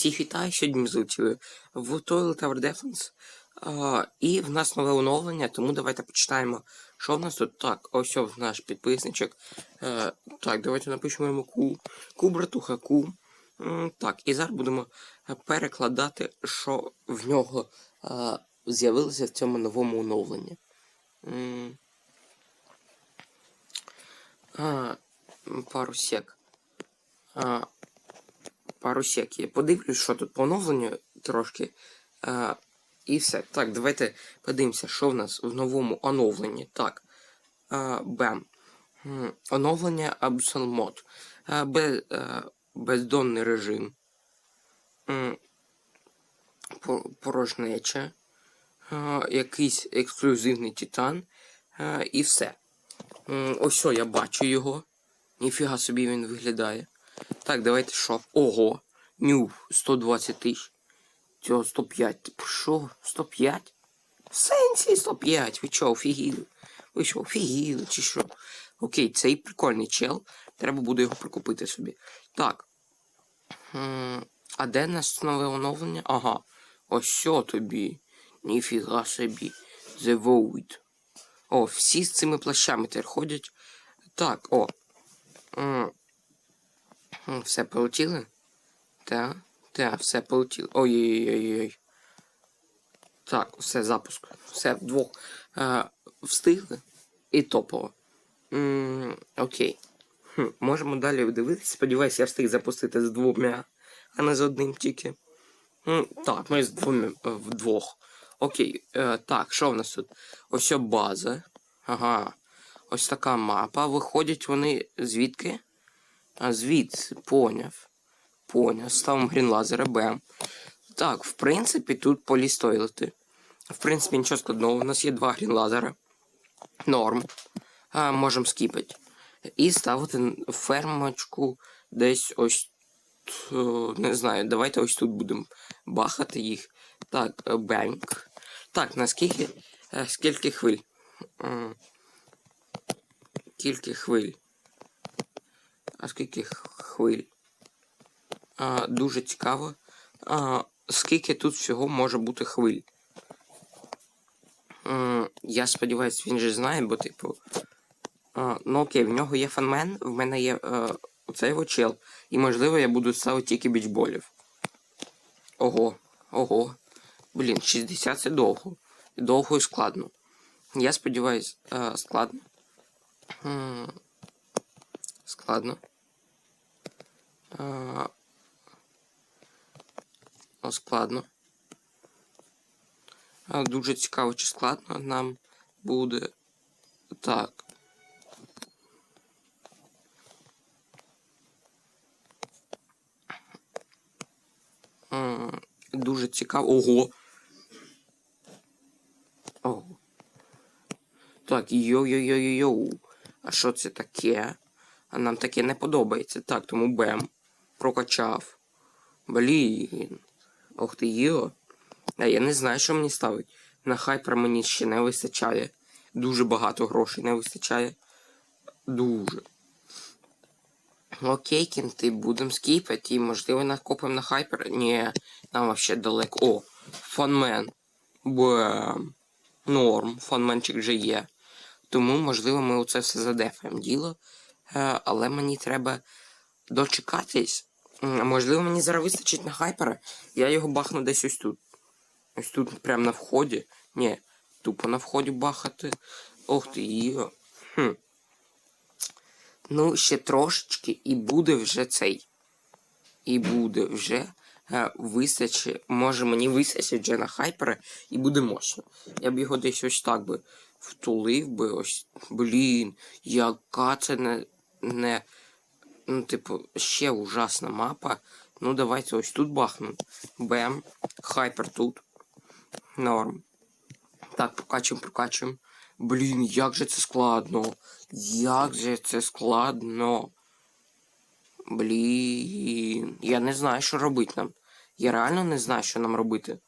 Всіх вітаю, сьогодні ми в Toilet Tower Defense. А, і в нас нове оновлення, тому давайте почитаємо, що в нас тут. Так, ось ось наш підписничок. Е, так, давайте напишемо йому ку. Ку, братуха, ку. Так, і зараз будемо перекладати, що в нього е, з'явилося в цьому новому оновленні. А, пару сек. А, пару сек. Я подивлюсь, що тут по оновленню трошки. А, і все. Так, давайте подивимося, що в нас в новому оновленні. Так. А, бем. Оновлення Absol. А, без, бездонний режим. Порожнеча. Якийсь ексклюзивний титан. І все. Ось я бачу його. Ніфіга собі він виглядає. Так, давайте що? Ого. Ню 120 тисяч. Цього 105. Типу, що? 105? В сенсі 105. Ви що, офігіли? Ви що, офігіли, чи що? Окей, цей прикольний чел. Треба буде його прикупити собі. Так. А де наше нове оновлення? Ага. Ось що тобі. Ніфіга собі. The Void. О, всі з цими плащами тепер ходять. Так, о. М. М, Все полетіли? Так, так, все полетіло. Ой-ой-ой-ой. Так, все, запуск. Все, вдвох. Е, встигли. І топово. М, окей. Хм, можемо далі дивитися. Сподіваюся, я встиг запустити з двома, а не з одним тільки. М, так, ми з двома е, вдвох. Окей. Е, так, що в нас тут? Ось база. Ага. Ось така мапа. Виходять вони звідки? А звідси, поняв. Поняв. Ставимо грінлазера, бем. Так, в принципі, тут полі стойлити. В принципі, нічого складного. У нас є два грінлазера. Норм. А, можемо скіпати. І ставити фермочку десь ось. т- Не знаю, давайте ось тут будемо бахати їх. Так, е, бенк. Так, наскільки. е, Скільки хвиль? Кілька хвиль. А скільки хвиль? А, дуже цікаво. А, скільки тут всього може бути хвиль? М, я сподіваюся, він же знає, бо типу. А, ну окей, в нього є фанмен, в мене є е, оцей його чел. І можливо я буду ставити тільки бічболів. Ого, ого. Блін, 60 це довго. Довго і складно. Я сподіваюся, е, складно. Складно. Складно. Дуже цікаво, чи складно нам буде. Так. Дуже цікаво. Ого. Ого. Так, йо-йо-йо-йо-йо. А що це таке? А нам таке не подобається. Так, тому бем. Прокачав. Блін. Ох ти йо. А я не знаю, що мені ставить. На хайпер мені ще не вистачає. Дуже багато грошей не вистачає. Дуже. Окей, кінти, будемо скіпати і можливо накопимо на хайпер. Ні, нам вообще далеко. О, фанмен. Бем. Норм, фанменчик вже є. Тому, можливо, ми оце все задефаємо діло. Е, але мені треба дочекатись. Можливо, мені зараз вистачить на хайпера. Я його бахну десь ось тут. Ось тут, прямо на вході. Ні, тупо на вході бахати. Ох ти йо. Хм. Ну, ще трошечки, і буде вже цей. І буде вже е, вистачить. Може мені вистачить вже на хайпера і буде мощно. Я б його десь ось так би втулив би ось. Блін, яка це не. не ну, типу, ще ужасна мапа. Ну, давайте ось тут бахнемо. Бем. Хайпер тут. Норм. Так, прокачуємо, прокачуємо. Блін, як же це складно. Як же це складно. Блін. Я не знаю, що робити нам. Я реально не знаю, що нам робити.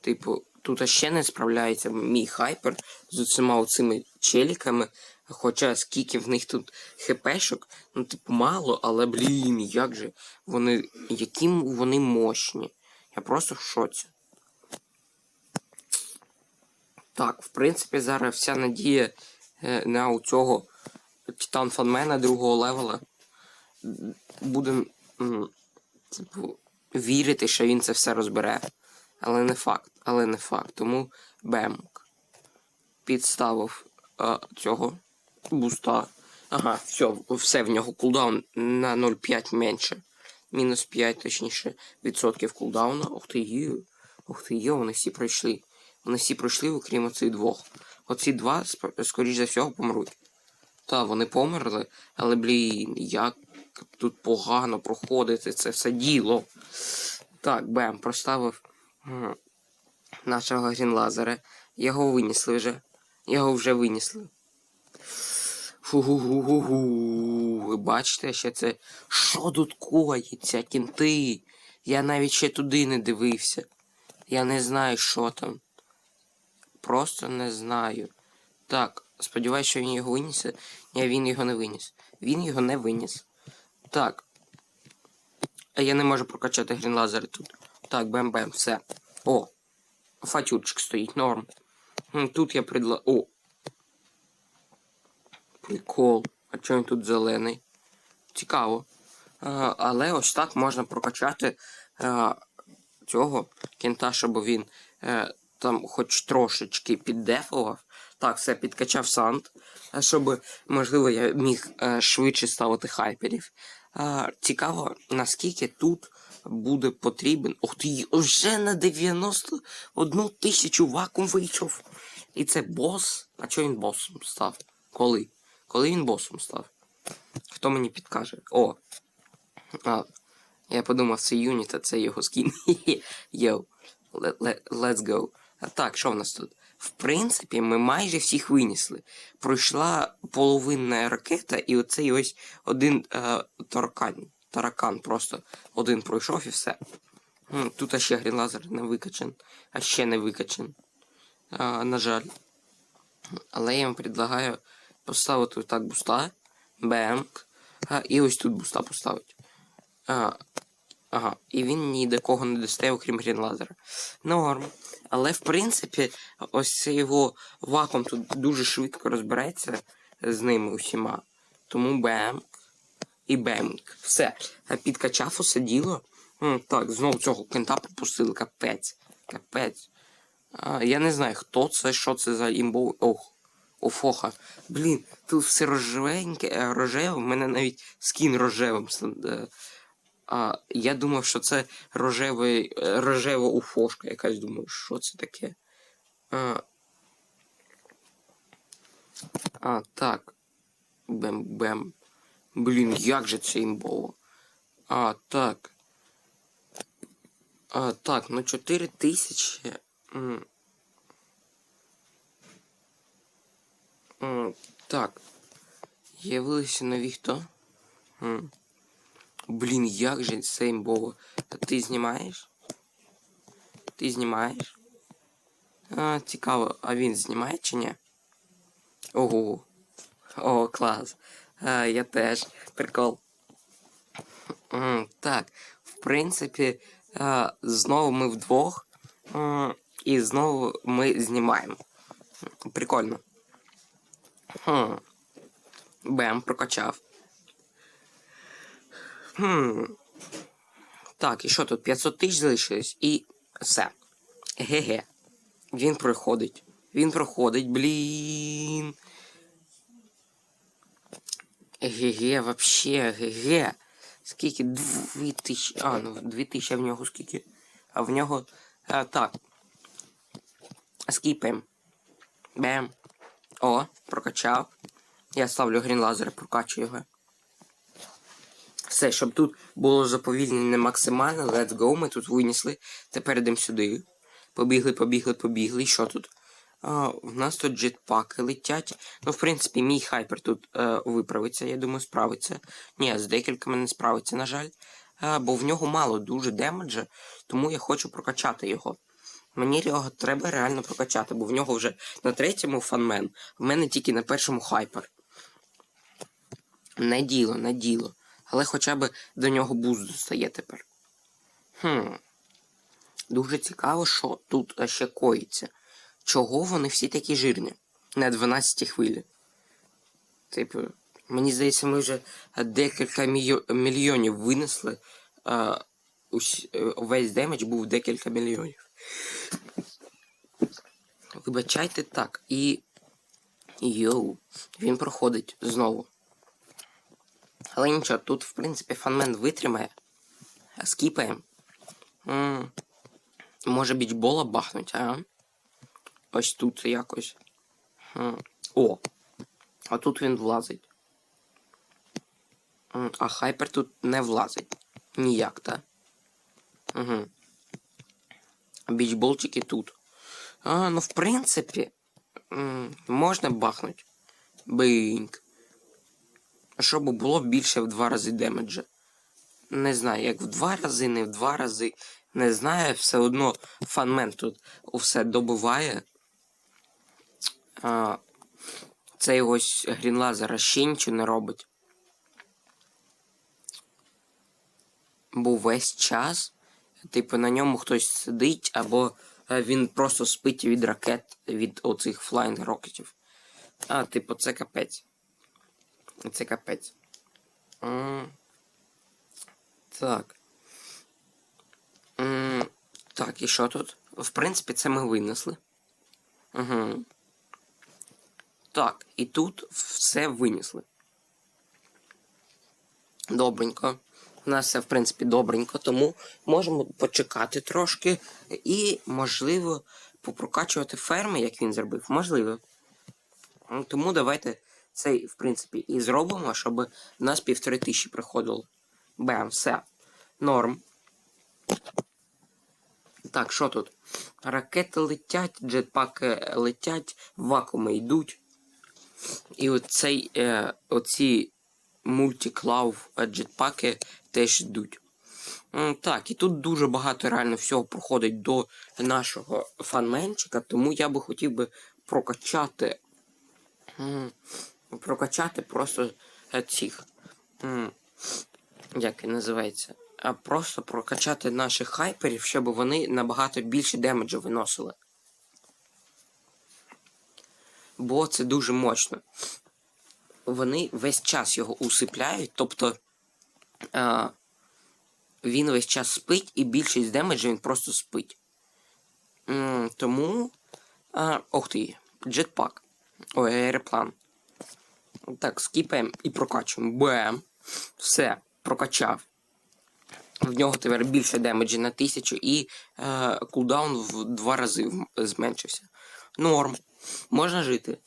Типу, тут ще не справляється мій хайпер з усіма оцими челіками. Хоча скільки в них тут хпшок, ну, типу, мало, але блін, як же вони. Які вони мощні. Я просто в шоці. Так, в принципі, зараз вся надія е, на цього Титан Фанмена другого левела. Будем, м, типу, вірити, що він це все розбере. Але не факт, але не факт. Тому Бемк підставив е, цього буста. Ага, все, все в нього кулдаун на 0,5 менше. Мінус 5, точніше, відсотків кулдауна. Ух ти є. Ух ти є, вони всі пройшли. Вони всі пройшли, окрім оцих двох. Оці два, скоріш за всього, помруть. Та, вони померли, але, блін, як тут погано проходити це все діло. Так, Бем, проставив нашого грінлазера. Його винесли вже. Його вже винесли. Фу-гу-гу-гу-гу. Ви бачите, ще це. Що тут коїться, кінти? Я навіть ще туди не дивився. Я не знаю, що там. Просто не знаю. Так, сподіваюсь, що він його винісе. Ні, він його не виніс. Він його не виніс. Так. А я не можу прокачати грінлазери тут. Так, бем-бем, все. О. Фатюрчик стоїть, норм. Тут я предла... О. Прикол. А чого він тут зелений? Цікаво. А, але ось так можна прокачати а, цього кента, щоб він е, там хоч трошечки піддефував. Так, все, підкачав сант, а щоб, можливо, я міг е, швидше ставити хайперів. А, цікаво, наскільки тут буде потрібен. Ух ти, вже на 91 тисячу вакуум вийшов. І це бос. А чого він босом став? Коли? Коли він босом став? Хто мені підкаже? О. А, я подумав, це юніт, а це його скін. Йоу. Let- let- Let's go. А так, що в нас тут? В принципі, ми майже всіх винесли. Пройшла половинна ракета, і оцей ось один е, таракан. Таракан просто один пройшов і все. Тут ще грінлазер не викачен, а ще не викачен. А, на жаль. Але я вам предлагаю поставити так буста, бемк, а, і ось тут буста поставити. А, ага, і він ні до кого не достає, окрім грінлазера. Норм. Але в принципі, ось цей його вакуум тут дуже швидко розбереться з ними усіма. Тому бемк і бемк. Все. Підкачав усе діло. Так, знову цього кента пропустили. Капець. Капець. А, я не знаю, хто це, що це за імбовий. Ох. Офоха. Блін, тут все рожевеньке, е, рожеве, в мене навіть скін рожевим. е, А, я думав, що це рожевий, е, рожева уфошка якась. Думаю, що це таке? А, а так. Бем-бем. Блін, як же це імбово. А, так. А, так, ну 4 тисячі. М, Так. З'явилися нові хто? М. Блін, як же це імбово. Та ти знімаєш? Ти знімаєш? А, цікаво, а він знімає чи ні? Ого. О, клас. А, я теж. Прикол. Так, в принципі, а, знову ми вдвох. м, І знову ми знімаємо. Прикольно. Хм. Бем, прокачав. Хм. Так, і що тут? 500 тисяч залишилось і все. Ге-ге. Він проходить. Він проходить, блін. Ге-ге, вообще, ге-ге. Скільки? Дві тисячі. А, ну дві тисячі, в нього скільки? А в нього. А, так. Скіпаємо. Бем. О, прокачав. Я ставлю грінлазер, прокачую його. Все, щоб тут було заповільнення максимально. Let's go. Ми тут винесли. Тепер йдемо сюди. Побігли, побігли, побігли. Що тут? А, в нас тут джетпаки летять. Ну, в принципі, мій хайпер тут е, виправиться, я думаю, справиться. Ні, з декількома не справиться, на жаль. А, бо в нього мало дуже демеджа, тому я хочу прокачати його. Мені його треба реально прокачати, бо в нього вже на третьому фанмен, в мене тільки на першому хайпер. Не діло, не діло. Але хоча б до нього буз достає тепер. Хм. Дуже цікаво, що тут ще коїться. Чого вони всі такі жирні? На 12 хвилі. Типу, мені здається, ми вже декілька мільйонів винесли. Ус- е, демедж був декілька мільйонів. Вибачайте так. І. Йоу, він проходить знову. Але нічого, тут, в принципі, фанмен витримає. Скіпаємо. Може бічбола бахнуть, а? Ось тут якось. М, О! А тут він влазить. М, А хайпер тут не влазить. Ніяк, та? Угу. Бічболчики тут. А, ну в принципі. Можна бахнуть. Бинк. Щоб було більше в два рази демеджа. Не знаю, як в два рази, не в два рази. Не знаю, все одно фанмен тут усе добиває. А, цей ось грінлазер ще нічого не робить. Бо весь час, типу, на ньому хтось сидить, або е, він просто спить від ракет, від оцих флайнг рокетів. А, типу, це капець. Це капець. Так. Так, і що тут? В принципі, це ми винесли. Угу. Так, і тут все винесли. Добренько. У нас все, в принципі, добренько, тому можемо почекати трошки і, можливо, попрокачувати ферми, як він зробив. Можливо. Тому давайте цей, в принципі, і зробимо, щоб в нас півтори тисячі приходило. Бем, все. Норм. Так, що тут? Ракети летять, джетпаки летять, вакууми йдуть. І оцей, е, оці мультиклав джетпаки теж йдуть. Так, і тут дуже багато реально всього проходить до нашого фанменчика, тому я би хотів би прокачати. Прокачати просто е, цих. Як він називається? А просто прокачати наших хайперів, щоб вони набагато більше демеджу виносили. Бо це дуже мощно. Вони весь час його усипляють, тобто а, він весь час спить і більшість демеджу він просто спить. М, тому. А, ох ти, джетпак. Ой, аероплан. Так, скіпаємо і прокачуємо. Бем. Все, прокачав. В нього тепер більше демеджі на 1000 і е, кулдаун в два рази зменшився. Норм. Можна жити.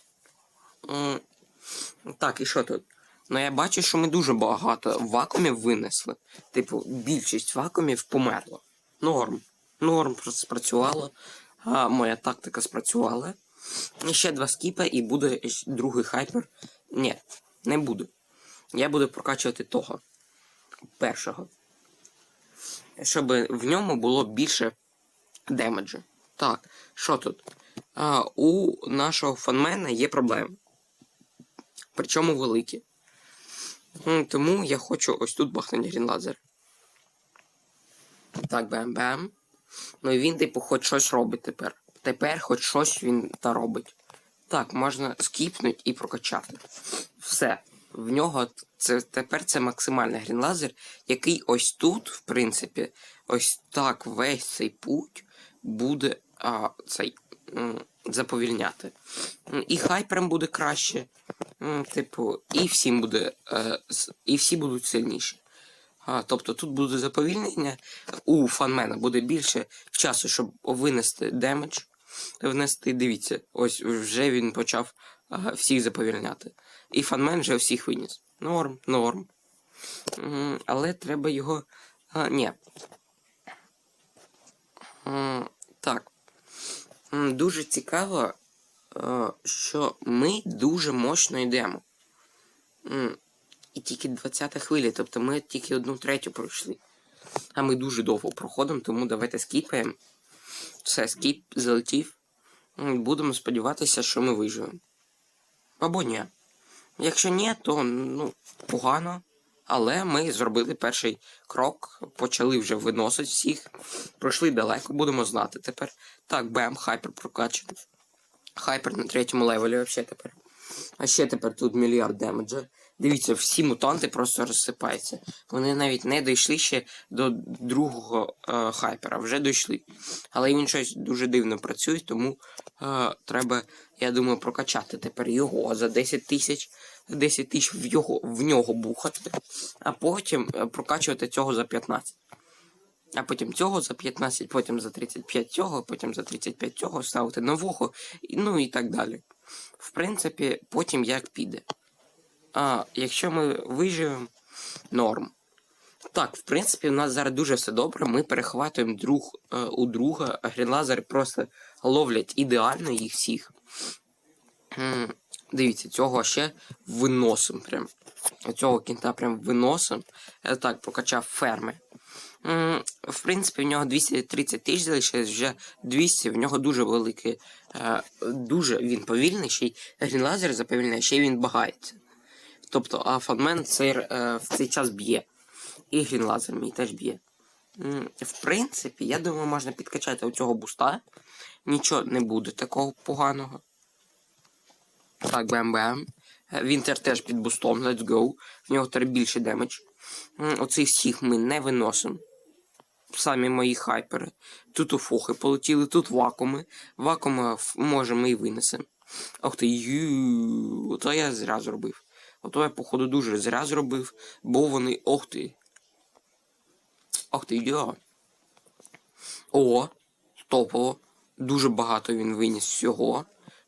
Так, і що тут? Ну я бачу, що ми дуже багато вакуумів винесли. Типу, більшість вакуумів померло. Норм. Норм спрацювало. А, моя тактика спрацювала. Ще два скіпа і буде другий хайпер. Ні, не буду. Я буду прокачувати того. Першого. Щоб в ньому було більше демеджу. Так, що тут? А, у нашого фанмена є проблеми. Причому великі. Тому я хочу ось тут бахнути грінлазер. Так, бем-бем. Ну і він, типу, хоч щось робить тепер. Тепер хоч щось він та робить. Так, можна скіпнути і прокачати. Все. В нього це тепер це максимальний грінлазер, який ось тут, в принципі, ось так весь цей путь буде а, цей, заповільняти. І хайперам буде краще. Типу, і всім буде. е, І всі будуть сильніші. Тобто тут буде заповільнення, у фанмена буде більше часу, щоб винести демедж. Внести, дивіться, ось вже він почав а, всіх заповільняти. І фанмен вже всіх виніс. Норм, норм. Але треба його. А, ні. Так. М, Дуже цікаво, е, що ми дуже мощно йдемо. І тільки 20 хвилі, тобто ми тільки одну третю пройшли. А ми дуже довго проходимо, тому давайте скіпаємо. Все, скіп залетів. Будемо сподіватися, що ми виживемо. Або ні. Якщо ні, то ну, погано. Але ми зробили перший крок, почали вже виносити всіх. Пройшли далеко, будемо знати тепер. Так, бем, хайпер прокачаний. Хайпер на третьому левелі взагалі тепер. А ще тепер тут мільярд демеджа. Дивіться, всі мутанти просто розсипаються. Вони навіть не дійшли ще до другого е, хайпера, вже дійшли. Але він щось дуже дивно працює, тому е, треба, я думаю, прокачати тепер його за 10 тисяч. 10 тисяч в, його, в нього бухати, а потім е, прокачувати цього за 15. А потім цього за 15, потім за 35 цього, потім за 35 цього, ставити нового, ну і так далі. В принципі, потім як піде. А якщо ми виживемо, норм. Так, в принципі, у нас зараз дуже все добре. Ми перехватуємо друг е, у друга, грінлазери просто ловлять ідеально їх всіх. Дивіться, цього ще виносим прям. Цього кінта прям виносим. Я так прокачав ферми. В принципі, в нього 230 тисяч залишилось, вже 200, в нього дуже великий, е, дуже він повільний, ще грінлазер заповільняє, ще й він багається. Тобто, а фанмен цей, е, в цей час б'є. І грінлазер мій теж б'є. В принципі, я думаю, можна підкачати оцього буста. Нічого не буде такого поганого. Так, бем-бем. Е, Вінтер теж під бустом, let's go. В нього тепер більше демедж. Оцих всіх ми не виносимо. Самі мої хайпери. Тут офохи полетіли, тут. Вакууми ф- може ми і винесемо. Ох ти, ю, ото я зря зробив. Ото я, походу, дуже зря зробив, бо вони. Ох ти. Ох ти, йо. О, топово. Дуже багато він виніс всього.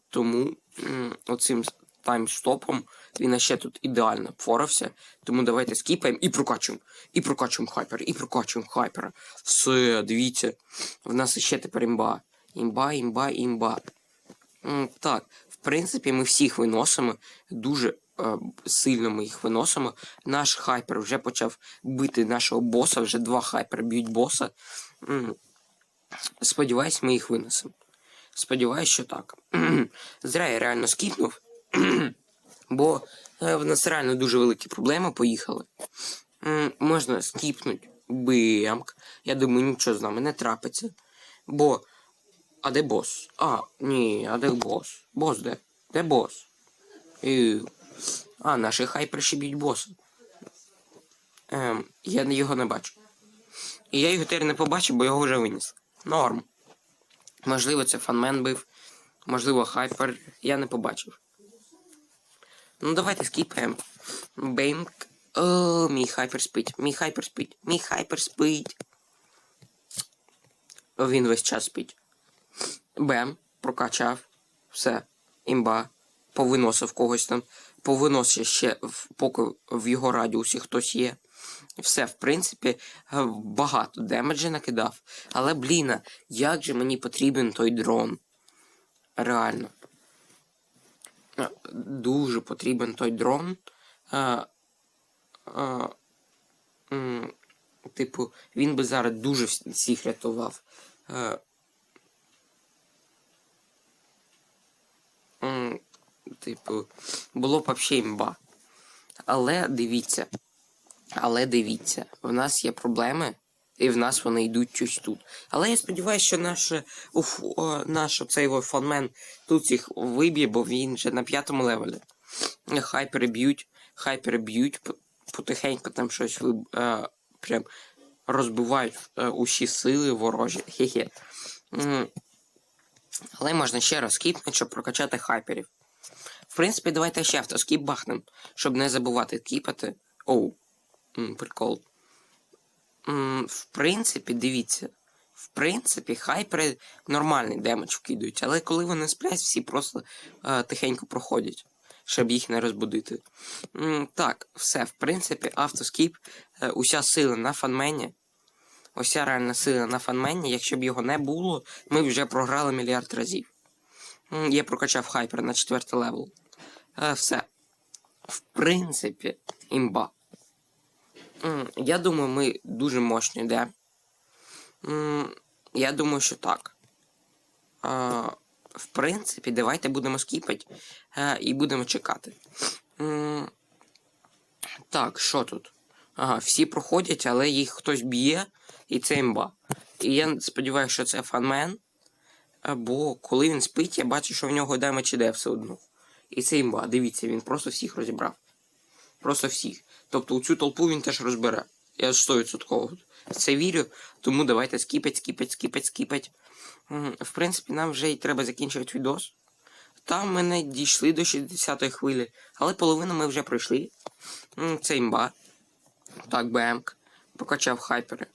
Тому м, оцим таймстопом він ще тут ідеально впорався. Тому давайте скіпаємо і прокачуємо. І прокачуємо хайпер, і прокачуємо хайпера. Все, дивіться. В нас ще тепер імба. Імба, імба, імба. Так, в принципі, ми всіх виносимо. Дуже сильно ми їх виносимо. Наш хайпер вже почав бити нашого боса, вже два хайпер б'ють боса. Сподіваюсь, ми їх винесемо. Сподіваюсь, що так. Зря я реально скіпнув. Бо е, в нас реально дуже великі проблеми поїхали. Можна скіпнути бимк. Я думаю, нічого з нами не трапиться. Бо. А де бос? А, ні, а де бос? Бос де? Де бос? А, наші хайперші б'ють боса. Ем, я його не бачу. І я його тепер не побачив, бо його вже виніс. Норм. Можливо, це фанмен бив, можливо, хайпер. Я не побачив. Ну, давайте скіпаємо. Беймк. О, мій хайпер спить. Мій хайпер спить. Мій хайпер спить. Він весь час спить. Бем, прокачав. Все. Імба. Повиносив когось там. Повиносив ще, поки в його радіусі хтось є. Все, в принципі, е, багато демеджа накидав. Але, блін, як же мені потрібен той дрон? Реально. Е, Дуже потрібен той дрон. Е, е, м, Типу, він би зараз дуже всіх рятував. М, Типу, було б взагалі імба. Але дивіться. Але дивіться, в нас є проблеми, і в нас вони йдуть щось тут. Але я сподіваюся, що наш, уф, о, наш оцей во фанмен тут їх виб'є, бо він вже на п'ятому левелі. Хай переб'ють, хай переб'ють, потихеньку там щось ви, е, прям розбивають е, усі сили ворожі. Хе-хе. Але можна ще раз щоб прокачати хайперів. В принципі, давайте ще автоскіп бахнем, щоб не забувати кіпати. Оу. Прикол. В принципі, дивіться. В принципі, хайпери нормальний демедж вкидують, але коли вони сплять, всі просто е, тихенько проходять, щоб їх не розбудити. М, так, все, в принципі, автоскіп, е, уся сила на фанмені. Уся реальна сила на фанмені, якщо б його не було, ми вже програли мільярд разів. М, Я прокачав хайпер на четвертий левел. Е, все. В принципі, імба. Я думаю, ми дуже мощні. М, Я думаю, що так. В принципі, давайте будемо скіпати е, і будемо чекати. Так, що тут? Ага, всі проходять, але їх хтось б'є, і це імба. І я сподіваюся, що це фанмен. Бо коли він спить, я бачу, що в нього демедж іде все одно. І це імба. Дивіться, він просто всіх розібрав. Просто всіх. Тобто у цю толпу він теж розбере. Я 100% в це вірю. Тому давайте скіпать, скіпать, скіпать, скіпать. В принципі, нам вже й треба закінчувати відос. Там ми не дійшли до 60-ї хвилі, але половину ми вже пройшли. Це імба. Так, БМК. Прокачав хайпери.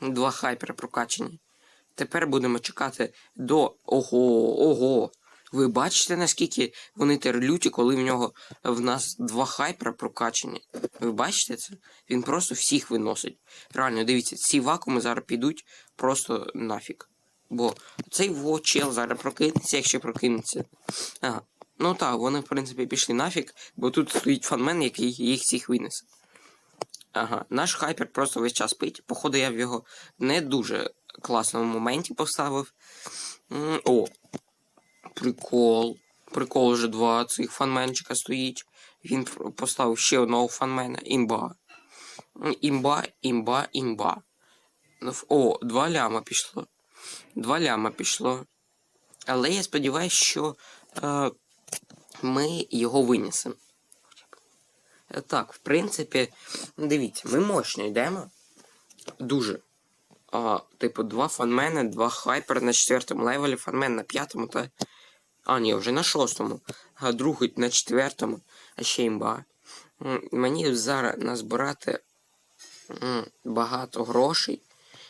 Два хайпери прокачані. Тепер будемо чекати до. Ого, ого. Ви бачите, наскільки вони терлюті, коли в нього в нас два хайпера прокачані. Ви бачите це? Він просто всіх виносить. Реально, дивіться, ці вакууми зараз підуть просто нафіг. Бо цей во чел зараз прокинеться, якщо прокинеться. Ага. Ну так, вони, в принципі, пішли нафіг, бо тут стоїть фанмен, який їх всіх винесе. Ага, наш хайпер просто весь час спить. Походу, я в його не дуже класному моменті поставив. О, прикол. Прикол вже два цих фанменчика стоїть. Він поставив ще одного фанмена. Імба. Імба, імба, імба. Ну, О, два ляма пішло. Два ляма пішло. Але я сподіваюся, що е, ми його винесемо. Так, в принципі, дивіться, ми мощно йдемо. Дуже. А, типу, два фанмени, два хайпер на четвертому левелі, фанмен на п'ятому та. А, ні, вже на шостому. А другий на четвертому, а ще імба. Мені зараз назбирати багато грошей,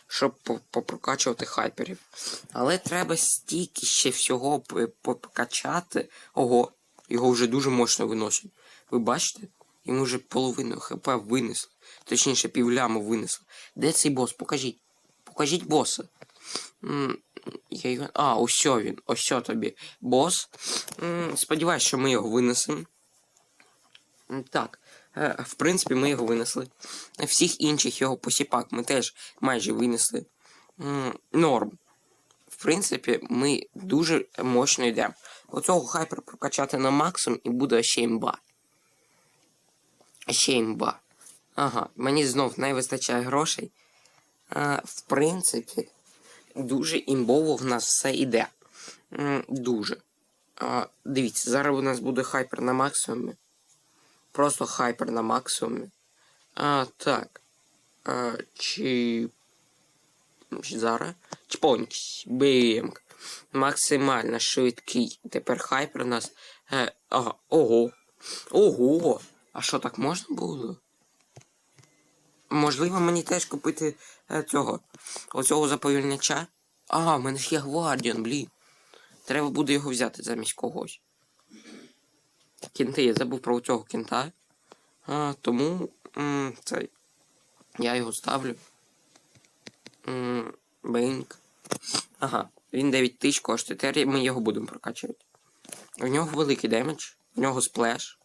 щоб попрокачувати хайперів. Але треба стільки ще всього покачати. Ого, його вже дуже мощно виносять. Ви бачите? Йому вже половину хп винесли. Точніше, півляму винесли. Де цей бос? Покажіть. Покажіть боса. Я його... А, ось він. Ось тобі бос. Сподіваюсь, що ми його винесемо. Так. е, В принципі, ми його винесли. Всіх інших його посіпак ми теж майже винесли. Норм. В принципі, ми дуже мощно йдемо. Оцього хайпер прокачати на максимум і буде ще імба. Ще імба. Ага, мені знов не вистачає грошей. А, в принципі, дуже імбово в нас все йде. Дуже. А, дивіться, зараз у нас буде хайпер на максимумі. Просто хайпер на максимумі. А, так. А, чи... чи Зараз. Чпонч. Бімк. Максимально швидкий. Тепер хайпер у нас. Е, ага, ого. Ого. А що так можна було? Можливо, мені теж купити цього. Оцього заповільняча. А, в мене ж є Гвардіан, блін. Треба буде його взяти замість когось. Кінти, я забув про цього кінта. А, тому м, цей. Я його ставлю. М, Бинк. Ага, він 9 тисяч коштує. Тепер ми його будемо прокачувати. У нього великий демедж, у нього сплеш.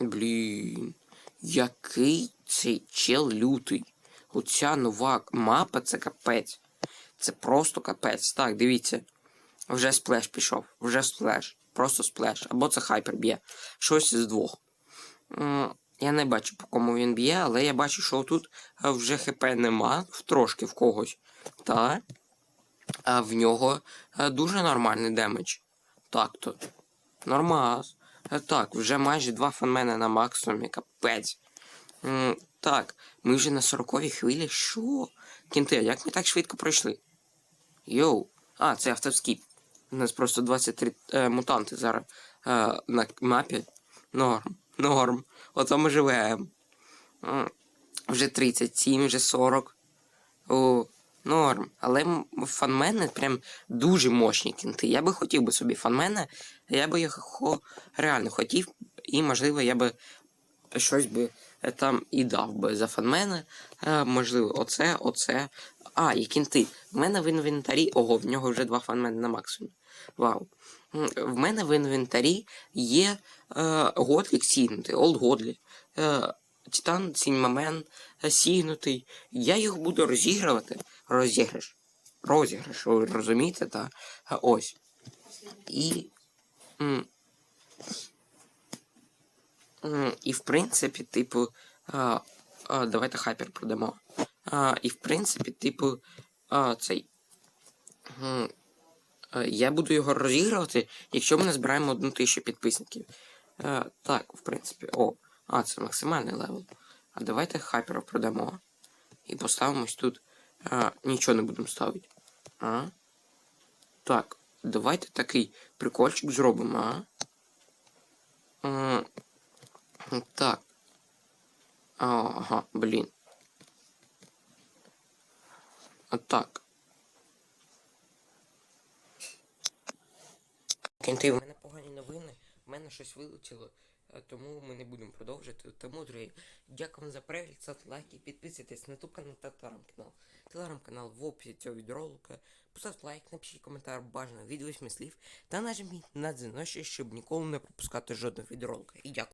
Блін. Який цей чел лютий. Оця нова мапа це капець. Це просто капець. Так, дивіться. Вже сплеш пішов. Вже сплеш. Просто сплеш. Або це хайпер б'є. Щось із двох. Я не бачу, по кому він б'є, але я бачу, що тут вже ХП нема, трошки в когось. Та. А в нього е, дуже нормальний демедж. Так то. Нормас. Е, Так, вже майже два фанмена на максимумі, капець. Так, ми вже на 40-й хвилі. Що? Кінте, як ми так швидко пройшли? Йоу. А, це автоскіп. У нас просто 23 е, мутанти зараз е, на мапі. Норм. Норм. Ото ми живемо. Вже 37, вже 40. О, норм. Але фанмени прям дуже мощні кінти. Я би хотів би собі фанмена, я би його реально хотів, і, можливо, я би щось би е, там і дав би за фанмена. Е, можливо, оце, оце. А, і кінти. В мене в інвентарі. Ого, в нього вже два фанмени на максимум. Вау. В мене в інвентарі є е, Годлік сігнутий, Олд Годлі. Е, Титан Сіньмамен е, сігнутий. Я їх буду розігрувати. Розіграш. Розіграш, ви розумієте, та? Е, Ось. І. І в принципі, типу, а, а, давайте хайпер продамо. І в принципі, типу, цей. е, Я буду його розігрувати, якщо ми назбираємо одну тисячу підписників. Е, так, в принципі. О, а, це максимальний левел. А давайте хайпера продамо. І поставимось тут. А, нічого не будемо ставити. А? Так, давайте такий прикольчик зробимо, а? М, Так. А, Ага, блін. А так. Кінти, в мене погані новини, в мене щось вилетіло, тому ми не будемо продовжити. Тому, друзі, дякую за перегляд, ставте лайки, підписуйтесь на YouTube канал та телеграм-канал. Телеграм-канал в описі цього відеоролика. Поставте лайк, напишіть коментар бажано від 8 слів та нажміть на дзвіночок, щоб ніколи не пропускати жодного відеоролика. І дякую.